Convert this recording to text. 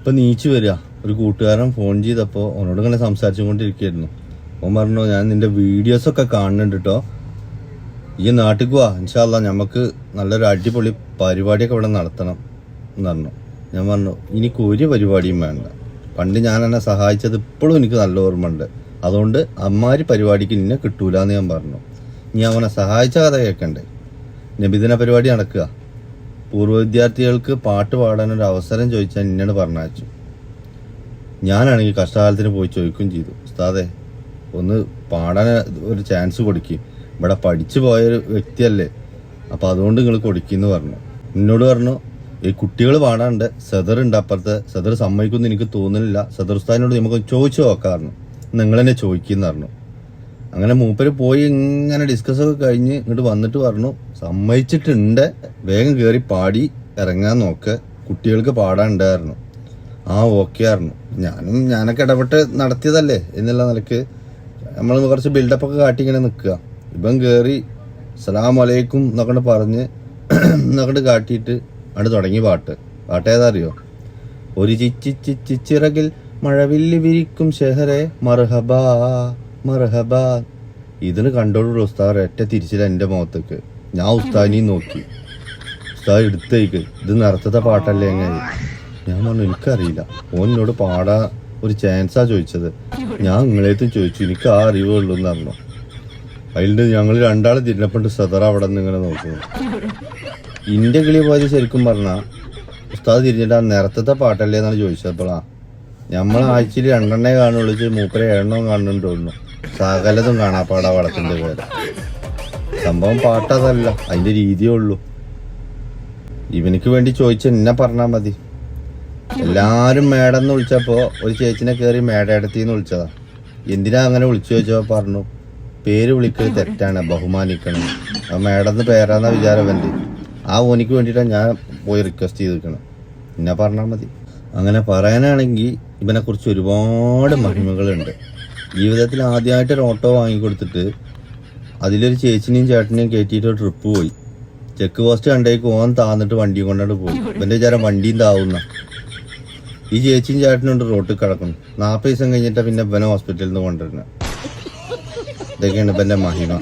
ഇപ്പൊ നീച്ചു വരിക. ഒരു കൂട്ടുകാരൻ ഫോൺ ചെയ്തപ്പോ അവനോട് ഇങ്ങനെ സംസാരിച്ചുകൊണ്ടിരിക്കുകയായിരുന്നു. ഓൻ പറഞ്ഞു ഞാൻ നിന്റെ വീഡിയോസ് ഒക്കെ കാണുന്നുണ്ട് കേട്ടോ ഈ നാട്ടിൽ പോവാ ഇൻഷാല്ല നമുക്ക് നല്ലൊരു അടിപൊളി പരിപാടിയൊക്കെ ഇവിടെ നടത്തണം. എന്ന് പറഞ്ഞു. ഞാൻ പറഞ്ഞു എനിക്ക് ഒരു പരിപാടിയും വേണ്ട. പണ്ട് ഞാൻ എന്നെ സഹായിച്ചത് ഇപ്പോഴും എനിക്ക് നല്ല ഓർമ്മയുണ്ട്. അതുകൊണ്ട് അമ്മാരി പരിപാടിക്ക് നിന്നെ കിട്ടൂല എന്ന് ഞാൻ പറഞ്ഞു. നീ അവനെ സഹായിച്ച കഥ കേൾക്കണ്ടേ നബിദിന പരിപാടി നടക്കുക. പൂർവ വിദ്യാർത്ഥികൾക്ക് പാട്ട് പാടാൻ ഒരു അവസരം ചോദിച്ചാൽ എന്നോട് പറഞ്ഞയച്ചു. ഞാനാണെങ്കിൽ കഷ്ടകാലത്തിന് പോയി ചോദിക്കുകയും ചെയ്തു. ഉസ്താദെ ഒന്ന് പാടാൻ ഒരു ചാൻസ് കൊടുക്കും. ഇവിടെ പഠിച്ചു പോയൊരു വ്യക്തിയല്ലേ. അപ്പം അതുകൊണ്ട് നിങ്ങൾ കൊടുക്കിന്ന് പറഞ്ഞു. എന്നോട് പറഞ്ഞു ഈ കുട്ടികൾ പാടാണ്ട് ഉണ്ട് അപ്പുറത്ത്. സദർ സമ്മതിക്കുമെന്ന് എനിക്ക് തോന്നുന്നില്ല. സദർ ഉസ്താദിനോട് നമുക്ക് ചോദിച്ചു നോക്കാറുണ്ട് നിങ്ങൾ തന്നെ ചോദിക്കുന്ന പറഞ്ഞു. അങ്ങനെ മൂപ്പര് പോയി ഇങ്ങനെ ഡിസ്കസ് ഒക്കെ കഴിഞ്ഞ് ഇങ്ങോട്ട് വന്നിട്ട് പറഞ്ഞു സമ്മതിച്ചിട്ടുണ്ട്. വേഗം കയറി പാടി ഇറങ്ങാൻ നോക്ക്. കുട്ടികൾക്ക് പാടാണ്ടായിരുന്നു. ആ ഓക്കെ ആയിരുന്നു ഞാനും ഞാനൊക്കെ ഇടപെട്ട് നടത്തിയതല്ലേ? എന്നുള്ള നിലയ്ക്ക് നമ്മൾ കുറച്ച് ബിൽഡപ്പ് ഒക്കെ കാട്ടി ഇങ്ങനെ നിൽക്കുക. ഇപ്പം കയറി സലാം അലൈക്കും എന്നൊക്കെ പറഞ്ഞ് എന്നൊക്കെ കാട്ടിയിട്ട് അവിടെ തുടങ്ങി പാട്ട്. പാട്ട് അറിയോ? ഒരു ചിച്ചി ചിച്ചി ചിറകിൽ മഴവില്ല് വിരിക്കും ഷെഹറെ മർഹബാ മർഹബാ ഇതിന് കണ്ടോളൂ ഉസ്താദ് ഒറ്റ തിരിച്ചില്ല എന്റെ മുഖത്തേക്ക്. ഞാൻ ഉസ്താദിനെയും നോക്കി. ഉസ്താദ് എടുത്തേക്ക്. ഇത് നേരത്തെ പാട്ടല്ലേ എങ്ങനെ? ഞാൻ പറഞ്ഞു എനിക്കറിയില്ല. ഓൻ എന്നോട് പാടാ ഒരു ചാൻസാ ചോദിച്ചത്. ഞാൻ നിങ്ങളേത്തും ചോദിച്ചു എനിക്ക് ആ അറിവേ ഉള്ളൂ എന്ന് പറഞ്ഞു. അതിൽ ഞങ്ങൾ രണ്ടാൾ തിരിഞ്ഞപ്പോണ്ട് സദർ അവിടെ നിന്ന് ഇങ്ങനെ നോക്കുന്നു. ഇന്റെ കിളി പോയത് ശരിക്കും പറഞ്ഞാ ഉസ്താദ് തിരിഞ്ഞിട്ട് ആ നേരത്തെ പാട്ടല്ലേ എന്നാണ് ചോദിച്ചപ്പോളാ. നമ്മൾ ആഴ്ചയിൽ രണ്ടെണ്ണേ കാണുള്ളൂ മൂപ്പരെ എണ്ണം കാണുന്നുണ്ട് തോന്നുന്നു. സകലതും കാണാപ്പാടാ വളത്തിന്റെ പേര്. സംഭവം പാട്ടതല്ല അതിന്റെ രീതിയേ ഉള്ളൂ. ഇവനിക്ക് വേണ്ടി ചോദിച്ച എന്നെ പറഞ്ഞാ മതി. എല്ലാരും മേഡം എന്ന് വിളിച്ചപ്പോ ഒരു ചേച്ചിനെ കയറി മേടയടത്തിന്ന് വിളിച്ചതാ. എന്തിനാ അങ്ങനെ വിളിച്ചു ചോദിച്ചപ്പോ പറഞ്ഞു പേര് വിളിക്കൽ തെറ്റാണ് ബഹുമാനിക്കണം. ആ മേഡം എന്ന് പേരാന്ന വിചാരം എന്റെ ആ ഓനിക്ക് വേണ്ടിട്ടാ ഞാൻ പോയി റിക്വസ്റ്റ് ചെയ്തിരിക്കണം എന്നെ പറഞ്ഞാ മതി. അങ്ങനെ പറയാനാണെങ്കിൽ ഇവനെ കുറിച്ച് ഒരുപാട് മഹിമകളുണ്ട്. ജീവിതത്തിൽ ആദ്യമായിട്ട് ഒരു ഓട്ടോ വാങ്ങിക്കൊടുത്തിട്ട് അതിലൊരു ചേച്ചിനെയും ചേട്ടനെയും കയറ്റിയിട്ട് ട്രിപ്പ് പോയി. ചെക്ക് പോസ്റ്റ് കണ്ടേക്ക് ഓൻ താന്നിട്ട് വണ്ടിയും കൊണ്ടാണ്ട് പോയി. ഇവന്റെ വിചാരം വണ്ടിയും താവുന്ന. ഈ ചേച്ചിയും ചേട്ടനുണ്ട് റോട്ടിൽ കിടക്കുന്നു. നാൽപ്പത് ദിവസം കഴിഞ്ഞിട്ട് പിന്നെ ഇവനെ ഹോസ്പിറ്റലിൽ നിന്ന് കൊണ്ടുവരുന്നത് ഇതൊക്കെയാണ് ഇവന്റെ മഹിമ.